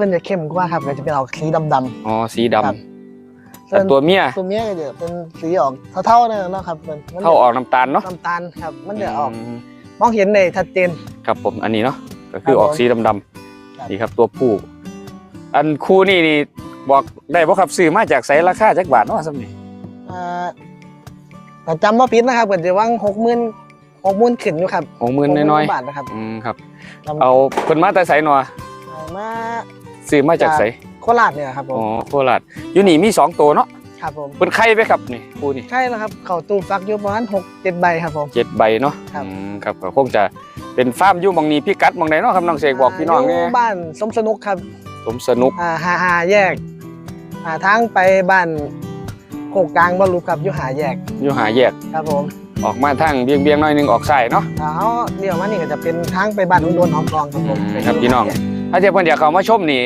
พื่อนจะเข้มกว่าครับก็จะเป็นออกสีดำ อ๋อสีครัดำบแต่ตัวเมียๆตัวเมียก็จะเป็นสีออกเท่าๆนั่นแหละเนาะครับมันมันเท่าออกน้ำตาลเนาะน้ำตาลครับ มันจะออกมมองเห็นในชัดเจน ครับผมอันนี้เนาะก็คือครับออกสีดำครับ ๆนี่ครับตัวผู้อันคู่นี่นี่บอกได้บ่ครับซื้อมาจากไสราคาจักบาทเนาะซั่นนี่อ่าแต่จำว่าผิดนะครับก็จะว่างหกหมื่นหกหมื่นขึ้นอยู่ครับ60,000น้อยบาทนะครับๆอืมครับ จำเอาเพิ่นมาแต่ไสหนอเอามา ซื้อมาจากไสโคราชเนี่ยครับผมอ๋อโคราชอยู่นี่มีสองตัวเนาะครับผมเพิ่นไข่ไปครับนี่คู่นี่ใช่แล้วครับเขาตู้ฟักอยู่ประมาณหกเจ็ดใบครับผม เจ็ดใบเนาะครับ อืมครับก็คงจะเป็นฟาร์มอยู่หมองนี้พี่กัดหมองไหนเนาะครับน้องเสกบอกพี่น้องยู่แน่บ้านสมสนุกครับสมสนุกอ่าหาหาแยกอ่าทางไปบ้านโคกกลางบรรลุครับอยู่หาแยกอยู่หาแยกครับผมออกมาทางเบียงเบียงๆหน่อยหนึงออกซ้ายเนาะถ้าเขาเลี้ยวมานี่ก็จะเป็นทางไปบ้านอุดรหอมทองครับผมอืมครับพี่น้อง ถ้าเจ้าเพิ่นอยากเข้ามาชมนี่